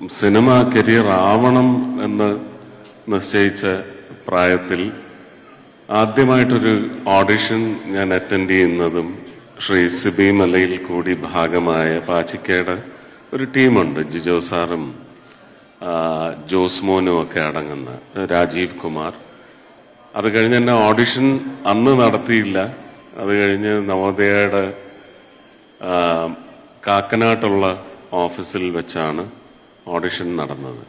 Cinema career ആവണം എന്ന് നിശ്ചയിച്ച പ്രായത്തിൽ ആദ്യമായിട്ടൊരു ഓഡിഷൻ ഞാൻ അറ്റൻഡ് ചെയ്യുന്നതും ശ്രീ സിബി മലയിൽ കൂടി ഭാഗമായ പാച്ചിക്കയുടെ ഒരു ടീമുണ്ട് ജിജോ സാറും ജോസ്മോനും ജോസ് മോനും ഒക്കെ അടങ്ങുന്ന രാജീവ് കുമാർ. അത് കഴിഞ്ഞ് എന്നെ ഓഡിഷൻ അന്ന് നടത്തിയില്ല. അത് കഴിഞ്ഞ് നവോദയയുടെ കാക്കനാട്ടുള്ള ഓഫീസിൽ വെച്ചാണ് ഓഡിഷൻ നടന്നത്.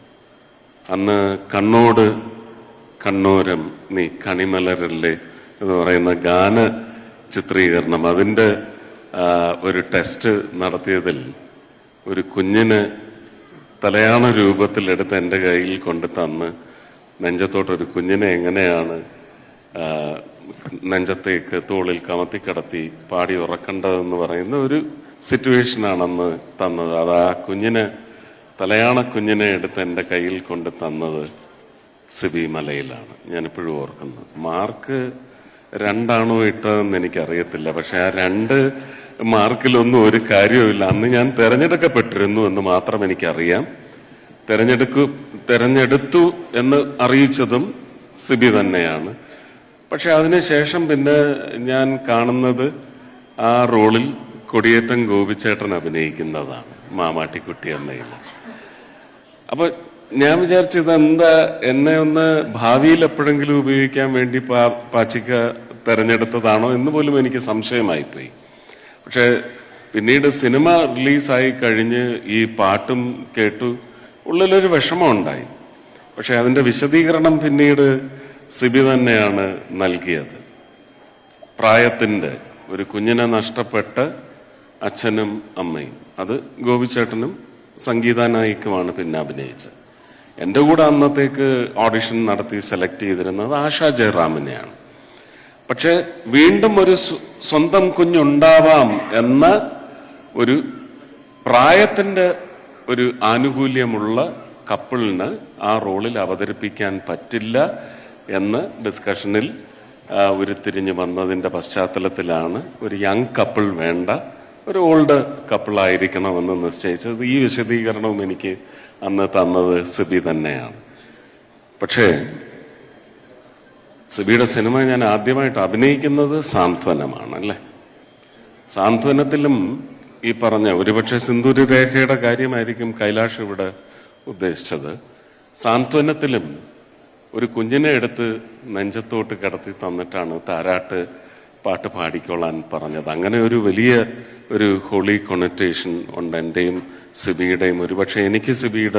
അന്ന് കണ്ണോട് കണ്ണോരം നീ കണിമലരല്ലേ എന്ന് പറയുന്ന ഗാന ചിത്രീകരണം അതിന്റെ ഒരു ടെസ്റ്റ് നടത്തിയതിൽ ഒരു കുഞ്ഞിന് തലയാണ രൂപത്തിലെടുത്ത് എന്റെ കയ്യിൽ കൊണ്ട് തന്ന് നെഞ്ചത്തോട്ടൊരു കുഞ്ഞിനെ എങ്ങനെയാണ് നെഞ്ചത്തേക്ക് തോളിൽ കമത്തി കിടത്തി പാടി ഉറക്കേണ്ടതെന്ന് പറയുന്ന ഒരു സിറ്റുവേഷനാണെന്ന് തന്നത്. അത് ആ കുഞ്ഞിന് തലയാണ കുഞ്ഞിനെ എടുത്ത് എന്റെ കയ്യിൽ കൊണ്ട് തന്നത് സിബി മലയിലാണ്. ഞാനിപ്പോഴും ഓർക്കുന്നത് മാർക്ക് രണ്ടാണോ ഇട്ടതെന്ന് എനിക്കറിയത്തില്ല. പക്ഷെ ആ രണ്ട് മാർക്കിലൊന്നും ഒരു കാര്യവുമില്ല. അന്ന് ഞാൻ തിരഞ്ഞെടുക്കപ്പെട്ടിരുന്നു എന്ന് മാത്രം എനിക്കറിയാം. തിരഞ്ഞെടുക്കു തിരഞ്ഞെടുത്തു എന്ന് അറിയിച്ചതും സിബി തന്നെയാണ്. പക്ഷെ അതിനുശേഷം പിന്നെ ഞാൻ കാണുന്നത് ആ റോളിൽ കൊടിയേറ്റം ഗോപിച്ചേട്ടൻ അഭിനയിക്കുന്നതാണ് മാമാട്ടിക്കുട്ടി അമ്മയിൽ അപ്പൊ ഞാൻ വിചാരിച്ചത് എന്താ എന്നെ ഒന്ന് ഭാവിയിൽ എപ്പോഴെങ്കിലും ഉപയോഗിക്കാൻ വേണ്ടി പാച്ചിക്ക തെരഞ്ഞെടുത്തതാണോ എന്ന് പോലും എനിക്ക് സംശയമായിപ്പോയി. പക്ഷെ പിന്നീട് സിനിമ റിലീസായി കഴിഞ്ഞ് ഈ പാട്ടും കേട്ടു ഉള്ളിലൊരു വിഷമം ഉണ്ടായി. പക്ഷെ അതിന്റെ വിശദീകരണം പിന്നീട് സിബി തന്നെയാണ് നൽകിയത്. പ്രായത്തിന്റെ ഒരു കുഞ്ഞിനെ നഷ്ടപ്പെട്ട അച്ഛനും അമ്മയും അത് ഗോപിച്ചേട്ടനും സംഗീത പിന്നെ അഭിനയിച്ചത്. എന്റെ കൂടെ അന്നത്തേക്ക് ഓഡിഷൻ നടത്തി സെലക്ട് ചെയ്തിരുന്നത് ആശാ ജയറാമിനെയാണ്. പക്ഷെ വീണ്ടും ഒരു സ്വ- സ്വന്തം കുഞ്ഞുണ്ടാവാം എന്ന ഒരു പ്രായത്തിന്റെ ഒരു ആനുകൂല്യമുള്ള കപ്പിളിന് ആ റോളിൽ അവതരിപ്പിക്കാൻ പറ്റില്ല എന്ന് ഡിസ്കഷനിൽ ഉരുത്തിരിഞ്ഞ് വന്നതിന്റെ പശ്ചാത്തലത്തിലാണ് ഒരു യങ് കപ്പിൾ വേണ്ട ഒരു ഓൾഡ് കപ്പിളായിരിക്കണമെന്ന് നിശ്ചയിച്ചത്. ഈ വിശദീകരണവും എനിക്ക് അന്ന് തന്നത് സിബി തന്നെയാണ്. പക്ഷേ സിബിയുടെ സിനിമ ഞാൻ ആദ്യമായിട്ട് അഭിനയിക്കുന്നത് സാന്ത്വനമാണ് അല്ലേ? സാന്ത്വനത്തിലും ഈ പറഞ്ഞ ഒരുപക്ഷെ സിന്ദൂരി രേഖയുടെ കാര്യമായിരിക്കും കൈലാഷ് ഇവിടെ ഉദ്ദേശിച്ചത്. സാന്ത്വനത്തിലും ഒരു കുഞ്ഞിനെ എടുത്ത് നെഞ്ചത്തോട്ട് കിടത്തി തന്നിട്ടാണ് താരാട്ട് പാട്ട് പാടിക്കൊള്ളാൻ പറഞ്ഞത്. അങ്ങനെ ഒരു വലിയ ഒരു ഹോളി കൊണറ്റേഷൻ ഉണ്ട്. എന്റെയും സിബിയുടെയും ഒരുപക്ഷെ എനിക്ക് സിബിയുടെ